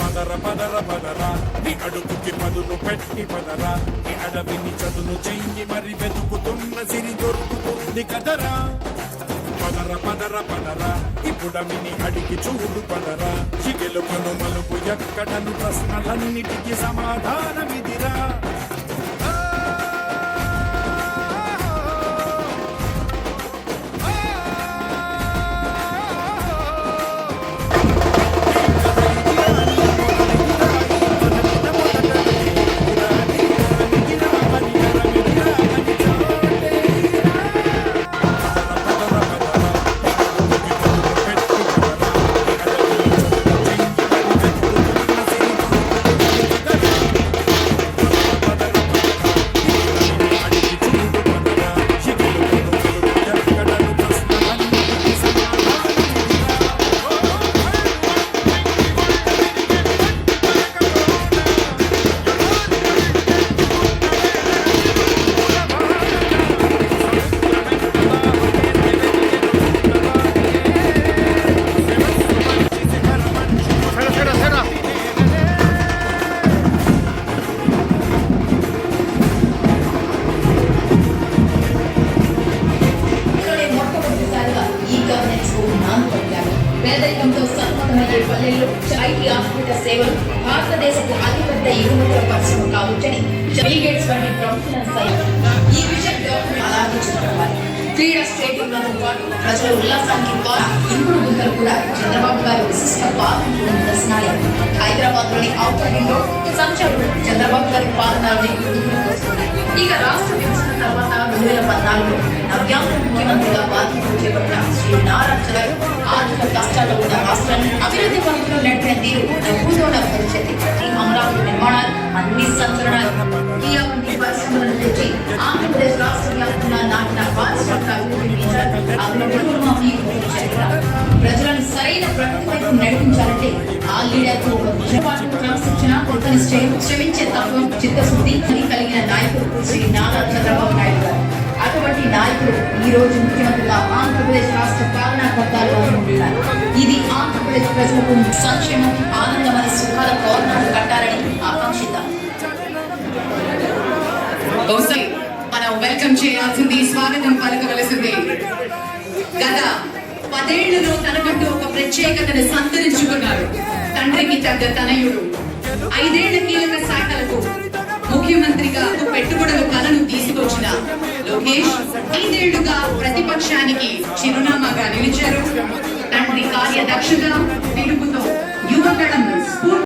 పదర పదర పదరా. నీ అడుగుకి పదును పెట్టి పదరా. నీ అడవిని చదును చెయ్యి మరి వెతుకుతున్న సిరి దొరుకుతుంది కదరా. పదర పదర పదరా. ఇప్పుడమిని అడిగి చూడు పదరా. చిగెలు కను మలుపు ఎక్కడను ప్రశ్నలన్నిటికీ సమాధానమిదిరా. పేదరికంతో సన్మతమయ్యే పల్లెల్లో ఐటీ హాస్పిటల్ సేవలు భారతదేశపు అతిపెద్ద ఎగుమతుల పరిశ్రమ కావచ్చని బిల్ వంటి ప్రముఖులను ఈ విషయం గవర్నమెంట్ ఆలోచించుకోవాలి క్రీడా స్టేడియంలతో పాటు ప్రజల ఉల్లాసానికి ద్వారా ఇంపుడు గుంతలు కూడా చంద్రబాబు గారి విశిష్ట పాలన కూడా నిదర్శనాలే హైదరాబాద్లోని ఔటర్ రింగ్ రోడ్ సంచలనం చంద్రబాబు గారి పాలనలోనే ఇక రాష్ట్ర రెండు వేల పద్నాలుగులో నవ్యాంధ్ర ముఖ్యమంత్రిగా బాధ్యతలు చేపట్టిన శ్రీ నారా చంద్ర ఆర్థిక కష్టాల్లో ఉన్న రాష్ట్రాన్ని అభివృద్ధి పనులు నడిపిన తీరు నవ్వుతోడ పరిస్థితి ఈ అమరావతి నిర్మాణాలు అన్ని సంచలనాలు. పరిశ్రమలను తెచ్చి ఆంధ్రప్రదేశ్ రాష్ట్ర వ్యాప్తంగా నాటిన పారిశ్రామిక అభివృద్ధి ప్రజలను సరైన ప్రగతి వైపు నడిపించాలంటే ఆ లీడర్కు ఒక విజయపాటు క్రమశిక్షణ కొత్త నిశ్చయం. శ్రమించే తత్వం చిత్తశుద్ధి కలిగిన నాయకుడు శ్రీ నారా చంద్రబాబు నాయుడు. నాయకుడు ఈ రోజు ముఖ్యమంత్రిగా ఆంధ్రప్రదేశ్ రాష్ట్ర పాలనా కర్తాలు ఉంటున్నారు ఇది ఆంధ్రప్రదేశ్ ప్రజలకు సంక్షేమం ఆనందమైన సుఖాల గవర్నమెంట్ కట్టాలని ఆకాంక్షిద్దాం. మనం వెల్కమ్ చేయాల్సింది స్వాగతం పలకవలసింది. గత పదేళ్ళలో తనకంటూ ఒక ప్రత్యేకతను సంతరించుకున్నాడు. తండ్రికి తగ్గ తనయుడు. ఐదేళ్ళ కీలక శాఖలకు ముఖ్యమంత్రిగా పెట్టుబడుల కలను తీసుకొచ్చిన లోకేష్ ఐదేళ్ళుగా ప్రతిపక్షానికి చిరునామాగా నిలిచారు. తండ్రి కార్యదక్షత పిలుపుతో యువగళం